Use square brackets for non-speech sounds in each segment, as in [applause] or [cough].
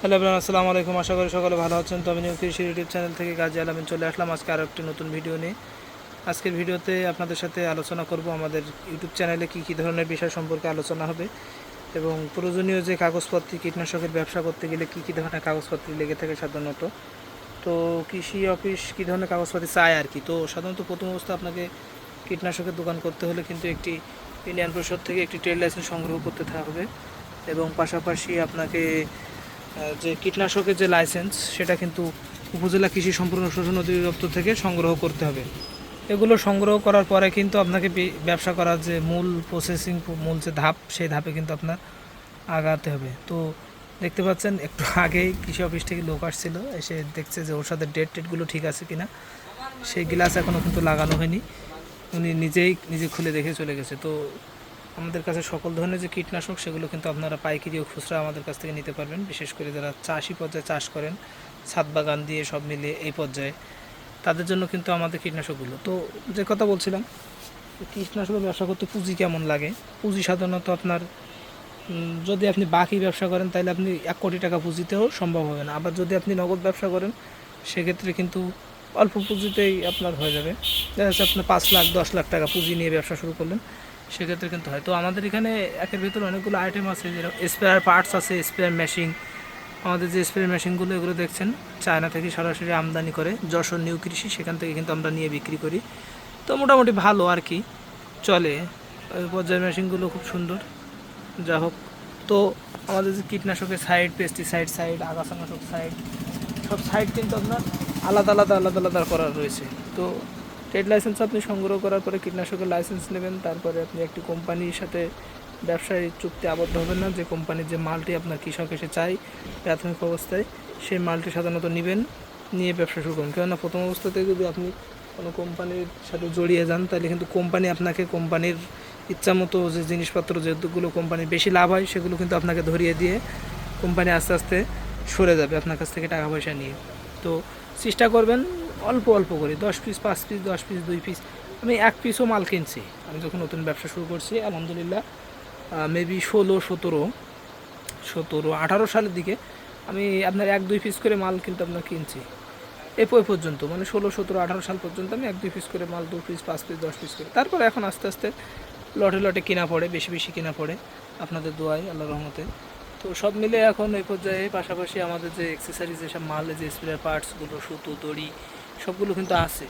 Hello everyone, আসসালামু আলাইকুম। আশা করি সকলে ভালো আছেন। তো আমি নিউ কৃষি ইউটিউব চ্যানেল থেকে গাজী আলামিন চলে আসলাম। আজকে আরও একটি নতুন ভিডিও নিয়ে। আজকের ভিডিওতে আপনাদের সাথে আলোচনা করব আমাদের ইউটিউব চ্যানেলে কী কী ধরনের বিষয় সম্পর্কে আলোচনা হবে এবং প্রয়োজনীয় যে কাগজপত্র, কীটনাশকের ব্যবসা করতে গেলে কী কী ধরনের কাগজপত্র লেগে থাকে সাধারণত। তো কৃষি অফিস কী ধরনের কাগজপত্র চায় আর কি? তো সাধারণত প্রথম অবস্থা আপনাকে কীটনাশকের দোকান করতে হলে কিন্তু একটি ইন্ডিয়ান পরিষদ থেকে একটি ট্রেড লাইসেন্স সংগ্রহ করতে হবে এবং পাশাপাশি আপনাকে যে কীটনাশকের যে লাইসেন্স, সেটা কিন্তু উপজেলা কৃষি সম্পূর্ণ শোষণ অধিদপ্তর থেকে সংগ্রহ করতে হবে। এগুলো সংগ্রহ করার পরে কিন্তু আপনাকে ব্যবসা করার যে মূল প্রসেসিং মূল যে ধাপ, সেই ধাপে কিন্তু আপনার আগাতে হবে। তো দেখতে পাচ্ছেন, একটু [laughs] আগেই কৃষি অফিস থেকে লোক আসছিল, এসে দেখছে যে ওর সাথে ডেট টেটগুলো ঠিক আছে কিনা। সেই গ্লাস এখনও কিন্তু লাগানো হয়নি। উনি নিজেই, নিজে খুলে দেখে চলে গেছে। তো আমাদের কাছে সকল ধরনের যে কীটনাশক, সেগুলো কিন্তু আপনারা পাইকারি ও খুচরা আমাদের কাছ থেকে নিতে পারবেন। বিশেষ করে যারা চাষি পর্যায়ে চাষ করেন, ছাদ বাগান দিয়ে সব মিলিয়ে এই পর্যায়ে, তাদের জন্য কিন্তু আমাদের কীটনাশকগুলো। তো যে কথা বলছিলাম, কীটনাশকের ব্যবসা করতে পুঁজি কেমন লাগে? পুঁজি সাধারণত আপনার যদি আপনি বাকি ব্যবসা করেন, তাহলে আপনি এক কোটি টাকা পুঁজিতেও সম্ভব হবে না। আবার যদি আপনি নগদ ব্যবসা করেন, সেক্ষেত্রে কিন্তু অল্প পুঁজিতেই আপনার হয়ে যাবে। দেখা যাচ্ছে আপনার পাঁচ লাখ, দশ লাখ টাকা পুঁজি নিয়ে ব্যবসা শুরু করলেন। সেক্ষেত্রে কিন্তু হয়। তো আমাদের এখানে একের ভিতরে অনেকগুলো আইটেম আছে, যেরকম স্পেয়ার পার্টস আছে স্পেয়ার মেশিন আমাদের যে স্প্রে মেশিনগুলো এগুলো দেখছেন, চায়না থেকে সরাসরি আমদানি করে, যশোর নিউ কৃষি, সেখান থেকে কিন্তু আমরা নিয়ে বিক্রি করি। তো মোটামুটি ভালো আর কি, চলে। পর্যায়ের মেশিনগুলো খুব সুন্দর। যা হোক। তো আমাদের যে কীটনাশকের সাইড পেস্টিসাইড সাইড আগাছানাশক সাইড সব সাইড কিন্তু আপনার আলাদা আলাদা আলাদা আলাদা করা রয়েছে। তো ট্রেড লাইসেন্স আপনি সংগ্রহ করার পরে কীটনাশকের লাইসেন্স নেবেন, তারপরে আপনি একটি কোম্পানির সাথে ব্যবসায়ী চুক্তি আবদ্ধ হবেন না। যে কোম্পানির যে মালটি আপনার কৃষক এসে চাই প্রাথমিক অবস্থায়, সেই মালটি সাধারণত নেবেন, নিয়ে ব্যবসা শুরু করুন। কেননা প্রথম অবস্থাতে যদি আপনি কোনো কোম্পানির সাথে জড়িয়ে যান, তাহলে কিন্তু কোম্পানি আপনাকে কোম্পানির ইচ্ছা মতো যে জিনিসপত্র, যেগুলো কোম্পানির বেশি লাভ হয়, সেগুলো কিন্তু আপনাকে ধরিয়ে দিয়ে কোম্পানি আস্তে আস্তে সরে যাবে আপনার কাছ থেকে টাকা পয়সা নিয়ে। তো চেষ্টা করবেন অল্প অল্প করে, দশ পিস পাঁচ পিস দশ পিস দুই পিস আমি এক পিসও মাল কিনছি। আমি যখন নতুন ব্যবসা শুরু করছি, আলহামদুলিল্লাহ মেবি ষোলো, সতেরো সতেরো, আঠারো সালের দিকে আমি আপনার এক, দুই পিস করে মাল কিন্তু আপনার কিনছি। এ পর্যন্ত মানে ষোলো, সতেরো, আঠারো সাল পর্যন্ত আমি এক, দুই পিস করে মাল, দু পিস পাঁচ পিস দশ পিস করে। তারপরে এখন আস্তে আস্তে লটে লটে কেনা পড়ে, বেশি বেশি কেনা পড়ে। আপনাদের দোয়াই আল্লাহ রহমতে। তো সব মিলে এখন এই পর্যায়ে পাশাপাশি আমাদের যে এক্সেসারিজ যেসব মাল, যে স্প্রে পার্টসগুলো সুতো, দড়ি সবগুলো কিন্তু আছে।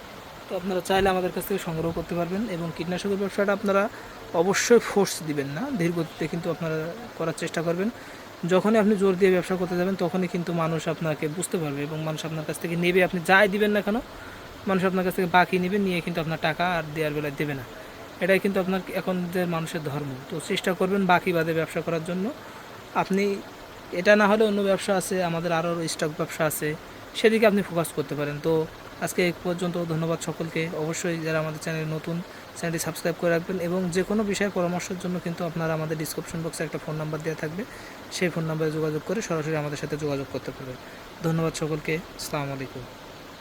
তো আপনারা চাইলে আমাদের কাছ থেকে সংগ্রহ করতে পারবেন এবং কীটনাশকের ব্যবসাটা আপনারা অবশ্যই ফোর্স দিবেন না। ধীর গতিতে কিন্তু আপনারা করার চেষ্টা করবেন। যখনই আপনি জোর দিয়ে ব্যবসা করতে যাবেন, তখনই কিন্তু মানুষ আপনাকে বুঝতে পারবে এবং মানুষ আপনার কাছ থেকে নেবে। আপনি যাই দিবেন না কেন, মানুষ আপনার কাছ থেকে বাকি নেবে, নিয়ে কিন্তু আপনার টাকা আর দেওয়ার বেলায় দেবে না। এটাই কিন্তু আপনার এখন যে মানুষের ধর্ম। তো চেষ্টা করবেন বাকি বাদে ব্যবসা করার জন্য। আপনি, এটা না হলে অন্য ব্যবসা আছে, আমাদের আরও স্টক ব্যবসা আছে, সেদিকে আপনি ফোকাস করতে পারেন। তো আজকে এক পর্যন্ত ধন্যবাদ সকলকে। অবশ্যই যারা আমাদের চ্যানেলে নতুন, চ্যানেলটি সাবস্ক্রাইব করে রাখবেন এবং যে কোনো বিষয়ে পরামর্শের জন্য কিন্তু আপনারা আমাদের ডিসক্রিপশন বক্সে একটা ফোন নাম্বার দেওয়া থাকবে। সেই ফোন নাম্বারে যোগাযোগ করে সরাসরি আমাদের সাথে যোগাযোগ করতে পারবেন। ধন্যবাদ সকলকে। আসসালামু আলাইকুম।